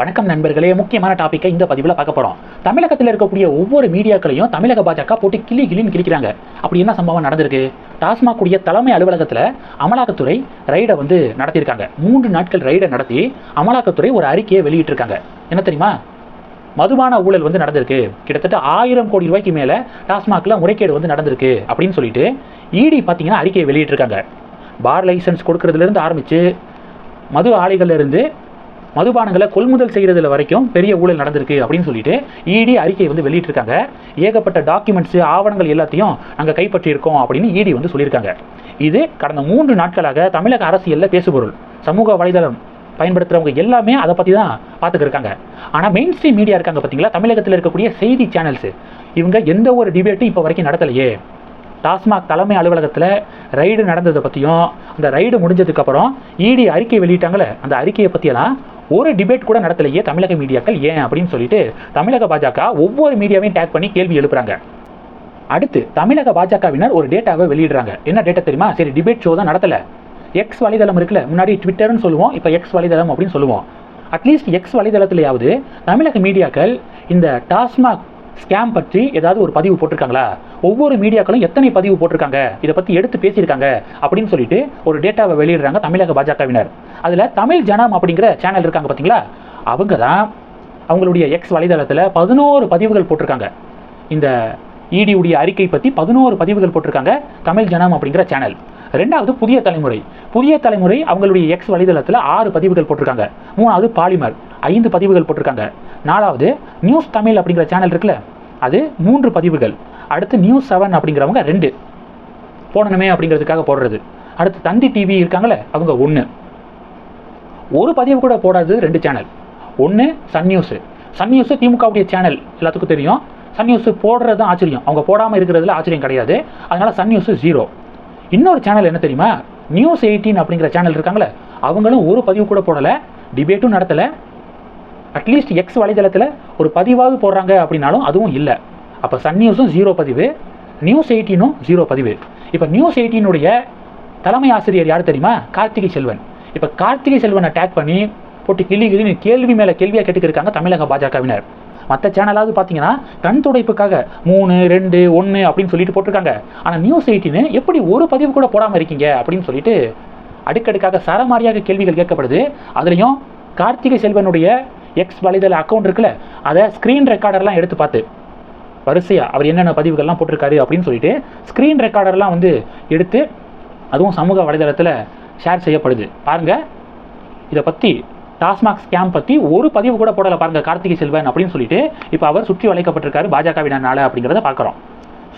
வணக்கம் நண்பர்களே. முக்கியமான டாப்பிக்கை இந்த பதிவில் பார்க்க போகிறோம் தமிழகத்தில் இருக்கக்கூடிய ஒவ்வொரு மீடியாக்களையும் தமிழக பாஜக போட்டு கிளி கிளின்னு கிழிக்கிறாங்க. அப்படி என்ன சம்பவம் நடந்திருக்கு? டாஸ்மாக் உடைய தலைமை அலுவலகத்தில் அமலாக்கத்துறை ரைடை வந்து நடத்தியிருக்காங்க. மூன்று நாட்கள் ரைடை நடத்தி அமலாக்கத்துறை ஒரு அறிக்கையை வெளியிட்டிருக்காங்க. என்ன தெரியுமா? மதுபான ஊழல் வந்து நடந்திருக்கு. கிட்டத்தட்ட ஆயிரம் கோடி ரூபாய்க்கு மேலே டாஸ்மாகில் முறைகேடு வந்து நடந்திருக்கு அப்படின்னு சொல்லிட்டு இடி பார்த்தீங்கன்னா அறிக்கையை வெளியிட்டிருக்காங்க. பார் லைசன்ஸ் கொடுக்கறதுலேருந்து ஆரம்பித்து மது ஆலைகள்லேருந்து மதுபானங்களை கொள்முதல் செய்கிறதுல வரைக்கும் பெரிய ஊழல் நடந்திருக்கு அப்படின்னு சொல்லிட்டு இடி அறிக்கை வந்து வெளியிட்டிருக்காங்க. ஏகப்பட்ட டாக்குமெண்ட்ஸ் ஆவணங்கள் எல்லாத்தையும் நாங்கள் கைப்பற்றியிருக்கோம் அப்படின்னு இடி வந்து சொல்லியிருக்காங்க. இது கடந்த மூன்று நாட்களாக தமிழக அரசியலில் பேசுபொருள். சமூக வலைதளம் பயன்படுத்துகிறவங்க எல்லாமே அதை பற்றி தான் பார்த்துக்கிருக்காங்க ஆனால் மெயின் ஸ்ட்ரீம் மீடியா இருக்காங்க பார்த்தீங்களா தமிழகத்தில் இருக்கக்கூடிய செய்தி சேனல்ஸு இவங்க எந்த ஒரு டிபேட்டும் இப்போ வரைக்கும் நடத்தலையே. டாஸ்மாக் தலைமை அலுவலகத்தில் ரைடு நடந்ததை பற்றியும் அந்த ரைடு முடிஞ்சதுக்கப்புறம் இடி அறிக்கை வெளியிட்டாங்களே அந்த அறிக்கையை பற்றியெல்லாம் ஒரு டிபேட் கூட நடத்தலையே தமிழக மீடியாக்கள் ஏன் அப்படின்னு சொல்லிட்டு தமிழக பாஜக ஒவ்வொரு மீடியாவையும் டேக் பண்ணி கேள்வி எழுப்புறாங்க. அடுத்து தமிழக பாஜகவினர் ஒரு டேட்டாவை வெளியிடுறாங்க. என்ன டேட்டா தெரியுமா? சரி டிபேட் ஷோ தான் நடத்தலை. எக்ஸ் வலைதளம் இருக்குல்ல முன்னாடி ட்விட்டர்னு சொல்லுவோம் இப்போ எக்ஸ் வலைதளம் அப்படின்னு சொல்லுவோம். அட்லீஸ்ட் எக்ஸ் வலைதளத்திலேயாவது தமிழக மீடியாக்கள் இந்த டாஸ்மாக் ஸ்கேம் பற்றி ஏதாவது ஒரு பதிவு போட்டிருக்காங்களா? ஒவ்வொரு மீடியாக்களும் எத்தனை பதிவு போட்டிருக்காங்க? இதை பற்றி எடுத்து பேசியிருக்காங்க அப்படின்னு சொல்லிட்டு ஒரு டேட்டாவை வெளியிடுறாங்க தமிழக பாஜகவினர். அதில் தமிழ் ஜனம் அப்படிங்கிற சேனல் இருக்காங்க பார்த்தீங்களா அவங்க தான் அவங்களுடைய எக்ஸ் வலைதளத்தில் பதினோரு பதிவுகள் போட்டிருக்காங்க. இந்த இடி அறிக்கை பற்றி பதினோரு பதிவுகள் போட்டிருக்காங்க தமிழ் ஜனம் அப்படிங்கிற சேனல் ரெண்டாவது புதிய தலைமுறை. புதிய தலைமுறை அவங்களுடைய எக்ஸ் வலைதளத்தில் ஆறு பதிவுகள் போட்டிருக்காங்க. மூணாவது பாலிமர். ஐந்து பதிவுகள் போட்டிருக்காங்க. நாலாவது நியூஸ் தமிழ் அப்படிங்கிற சேனல் இருக்குல்ல அது மூன்று பதிவுகள். அடுத்து நியூஸ் செவன் அப்படிங்கிறவங்க ரெண்டு. போடணுமே அப்படிங்கிறதுக்காக போடுறது. அடுத்து தந்தி டிவி இருக்காங்களே அவங்க ஒன்று ஒரு பதிவு கூட போடாது ரெண்டு சேனல் ஒன்று சன் நியூஸு சன் நியூஸு திமுகவுடைய சேனல் எல்லாத்துக்கும் தெரியும். சன் நியூஸ் போடுறது தான் ஆச்சரியம். அவங்க போடாமல் இருக்கிறதுல ஆச்சரியம் கிடையாது. அதனால சன் நியூஸு ஜீரோ இன்னொரு சேனல் என்ன தெரியுமா? நியூஸ் எயிட்டீன் அப்படிங்கிற சேனல் இருக்காங்களே அவங்களும் ஒரு பதிவு கூட போடலை டிபேட்டும் நடத்தலை. அட்லீஸ்ட் எக்ஸ் வலைதளத்தில் ஒரு பதிவாவது போடுறாங்க அப்படின்னாலும் அதுவும் இல்லை. அப்போ சன் நியூஸும் ஜீரோ பதிவு நியூஸ் எயிட்டீனும் ஜீரோ பதிவு. இப்போ நியூஸ் எயிட்டீனுடைய தலைமை ஆசிரியர் யார் தெரியுமா? கார்த்திகை செல்வன். இப்போ கார்த்திகை செல்வனை டேக் பண்ணி போட்டு கிளி கிளி கேள்வி மேலே கேள்வியாக கேட்டுக்கிருக்காங்க தமிழக பாஜகவினர். மற்ற சேனலாவது பார்த்தீங்கன்னா கண் துடைப்புக்காக மூணு ரெண்டு ஒன்று அப்படின்னு சொல்லிட்டு போட்டிருக்காங்க. ஆனால் நியூஸ் எயிட்டின்னு எப்படி ஒரு பதிவு கூட போடாமல் இருக்கீங்க அப்படின்னு சொல்லிட்டு அடுக்கடுக்காக சரமாரியாக கேள்விகள் கேட்கப்படுது. அதுலேயும் கார்த்திகை செல்வனுடைய எக்ஸ் வலைதள அக்கௌண்ட் இருக்குல்ல அதை ஸ்க்ரீன் ரெக்கார்டர்லாம் எடுத்து பார்த்து. வரிசையாக அவர் என்னென்ன பதிவுகள்லாம் போட்டிருக்காரு அப்படின்னு சொல்லிட்டு ஸ்க்ரீன் ரெக்கார்டர்லாம் வந்து எடுத்து அதுவும் சமூக வலைதளத்தில் ஷேர் செய்யப்படுது. பாருங்கள் இதை பற்றி டாஸ்மாக் ஸ்கேம் பற்றி ஒரு பதிவு கூட போடலை பாருங்கள் கார்த்திகை செல்வன் அப்படின்னு சொல்லிட்டு இப்போ அவர் சுற்றி வளைக்கப்பட்டிருக்காரு பாஜகவினரால அப்படிங்கிறத பார்க்குறோம்.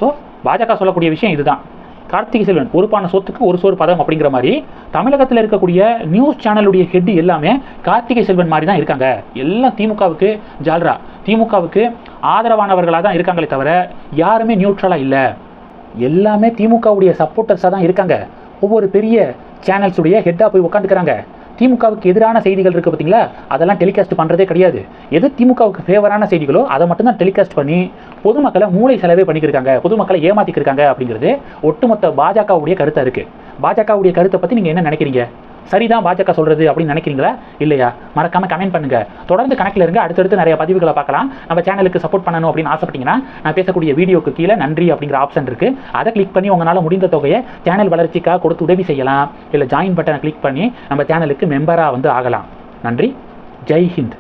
ஸோ பாஜக சொல்லக்கூடிய விஷயம் இதுதான். கார்த்திகை செல்வன் பொறுப்பான சொத்துக்கு ஒரு சோறு பதம் அப்படிங்கிற மாதிரி தமிழகத்தில் இருக்கக்கூடிய நியூஸ் சேனலுடைய ஹெட் எல்லாமே கார்த்திகை செல்வன் மாதிரி தான் இருக்காங்க. எல்லாம் திமுகவுக்கு ஜால்ரா. திமுகவுக்கு ஆதரவானவர்களாக தான் இருக்காங்களே தவிர யாருமே நியூட்ரலாக இல்லை. எல்லாமே திமுகவுடைய சப்போர்ட்டர்ஸாக தான் இருக்காங்க. ஒவ்வொரு பெரிய சேனல்ஸுடைய ஹெட்டாக போய் உட்காந்துக்கிறாங்க திமுகவுக்கு எதிரான செய்திகள் இருக்குது பார்த்தீங்களா? அதெல்லாம் டெலிகாஸ்ட் பண்ணுறதே கிடையாது. எது திமுகவுக்கு ஃபேவரான செய்திகளோ அதை மட்டும்தான் டெலிகாஸ்ட் பண்ணி பொதுமக்களை மூளை செலவே பண்ணிக்கிருக்காங்க. பொதுமக்களை ஏமாற்றிக்கிருக்காங்க அப்படிங்கிறது ஒட்டுமொத்த பாஜகவுடைய கருத்தாக இருக்குது பாஜகவுடைய கருத்தை பற்றி நீங்கள் என்ன நினைக்கிறீங்க? சரிதான் பாஜக சொல்கிறது அப்படின்னு நினைக்கிறீங்களா? இல்லையா? மறக்காமல் கமெண்ட் பண்ணுங்கள் தொடர்ந்து கணக்கில் இருந்து அடுத்தடுத்து நிறைய பதிவுகளை பார்க்கலாம். நம்ம சேனலுக்கு சப்போர்ட் பண்ணணும் அப்படின்னு ஆசைப்பட்டீங்கன்னா நான் பேசக்கூடிய வீடியோக்கு கீழே நன்றி அப்படிங்கிற ஆப்ஷன் இருக்குது அதை கிளிக் பண்ணி உங்களால் முடிந்த தொகையை சேனல் வளர்ச்சிக்காக கொடுத்து உதவி செய்யலாம். இல்லை ஜாயின் பட்டனை கிளிக் பண்ணி நம்ம சேனலுக்கு மெம்பராக வந்து ஆகலாம். நன்றி. ஜெய் ஹிந்த்.